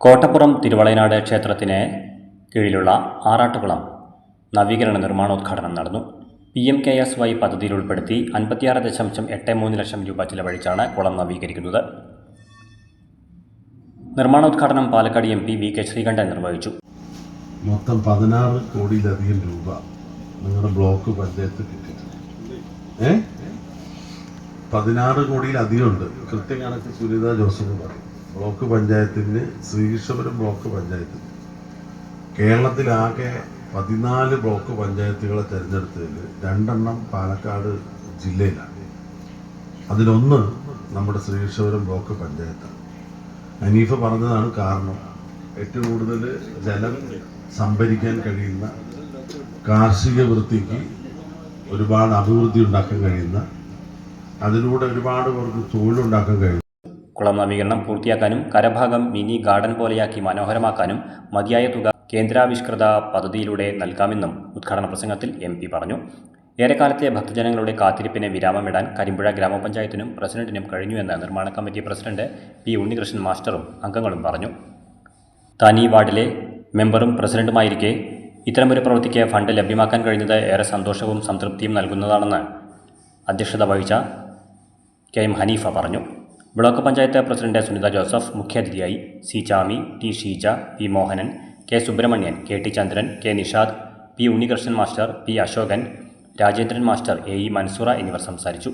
കോട്ടപ്പുറം തിരുവളയനാട് ക്ഷേത്രത്തിന് കീഴിലുള്ള ആറാട്ടുകുളം നവീകരണ നിർമ്മാണോദ്ഘാടനം നടന്നു. P M K S Y പദ്ധതിയിൽ ഉൾപ്പെടുത്തി അൻപത്തിയാറ് ദശാംശം എട്ട് മൂന്ന് ലക്ഷം രൂപ ചിലവഴിച്ചാണ് കുളം നവീകരിക്കുന്നത്. നിർമ്മാണോദ്ഘാടനം Palakkad M P V K Sreekandan നിർവഹിച്ചു. മൊത്തം പതിനാറ് കോടിയിലധികം രൂപ നിങ്ങളുടെ ബ്ലോക്ക് പഞ്ചായത്ത് കിട്ടിയിട്ടുണ്ട്. ഏ? പതിനാറ് കോടിയിലധികം ഉണ്ട്. കൃത്യ കണക്ക് സുനിത ജോസഫ് പറയും ബ്ലോക്ക് പഞ്ചായത്തിന് ശ്രീകൃഷ്ണപുരം ബ്ലോക്ക് പഞ്ചായത്തിന് കേരളത്തിലാകെ പതിനാല് ബ്ലോക്ക് പഞ്ചായത്തുകളെ തിരഞ്ഞെടുത്തതിൽ രണ്ടെണ്ണം പാലക്കാട് ജില്ലയിലാണ്. അതിലൊന്ന് നമ്മുടെ ശ്രീകൃഷ്ണപുരം ബ്ലോക്ക് പഞ്ചായത്താണ്. അനീഫ പറഞ്ഞതാണ് കാരണം ഏറ്റവും കൂടുതൽ ജലം സംഭരിക്കാൻ കഴിയുന്ന കാർഷിക വൃത്തിക്ക് ഒരുപാട് അഭിവൃദ്ധി ഉണ്ടാക്കാൻ കഴിയുന്ന അതിലൂടെ ഒരുപാട് പേർക്ക് തൊഴിലുണ്ടാക്കാൻ കഴിയും കുളം നവീകരണം പൂർത്തിയാക്കാനും കരഭാഗം മിനി ഗാർഡൻ പോലെയാക്കി മനോഹരമാക്കാനും മതിയായ തുക കേന്ദ്രാവിഷ്കൃത പദ്ധതിയിലൂടെ നൽകാമെന്നും ഉദ്ഘാടന പ്രസംഗത്തിൽ എം പറഞ്ഞു. ഏറെക്കാലത്തെ ഭക്തജനങ്ങളുടെ കാത്തിരിപ്പിന് വിരാമമിടാൻ കരിമ്പുഴ ഗ്രാമപഞ്ചായത്തിനും പ്രസിഡന്റിനും കഴിഞ്ഞുവെന്ന് നിർമ്മാണ കമ്മിറ്റി പ്രസിഡന്റ് പി ഉണ്ണികൃഷ്ണൻ മാസ്റ്ററും അംഗങ്ങളും പറഞ്ഞു. താനി വാർഡിലെ മെമ്പറും പ്രസിഡന്റുമായിരിക്കെ ഇത്തരമൊരു പ്രവൃത്തിക്ക് ഫണ്ട് ലഭ്യമാക്കാൻ കഴിഞ്ഞത് ഏറെ സന്തോഷവും സംതൃപ്തിയും നൽകുന്നതാണെന്ന് അധ്യക്ഷത വഹിച്ച കെ എം ഹനീഫ പറഞ്ഞു. ബ്ലോക്ക് പഞ്ചായത്ത് പ്രസിഡന്റ് സുനിത ജോസഫ് മുഖ്യാതിഥിയായി C Chami T Sheeja P Mohanan K Subramanian K T Chandran K Nishad P Unnikrishnan master P Ashokan Rajendran master A E Mansoora എന്നിവർ സംസാരിച്ചു.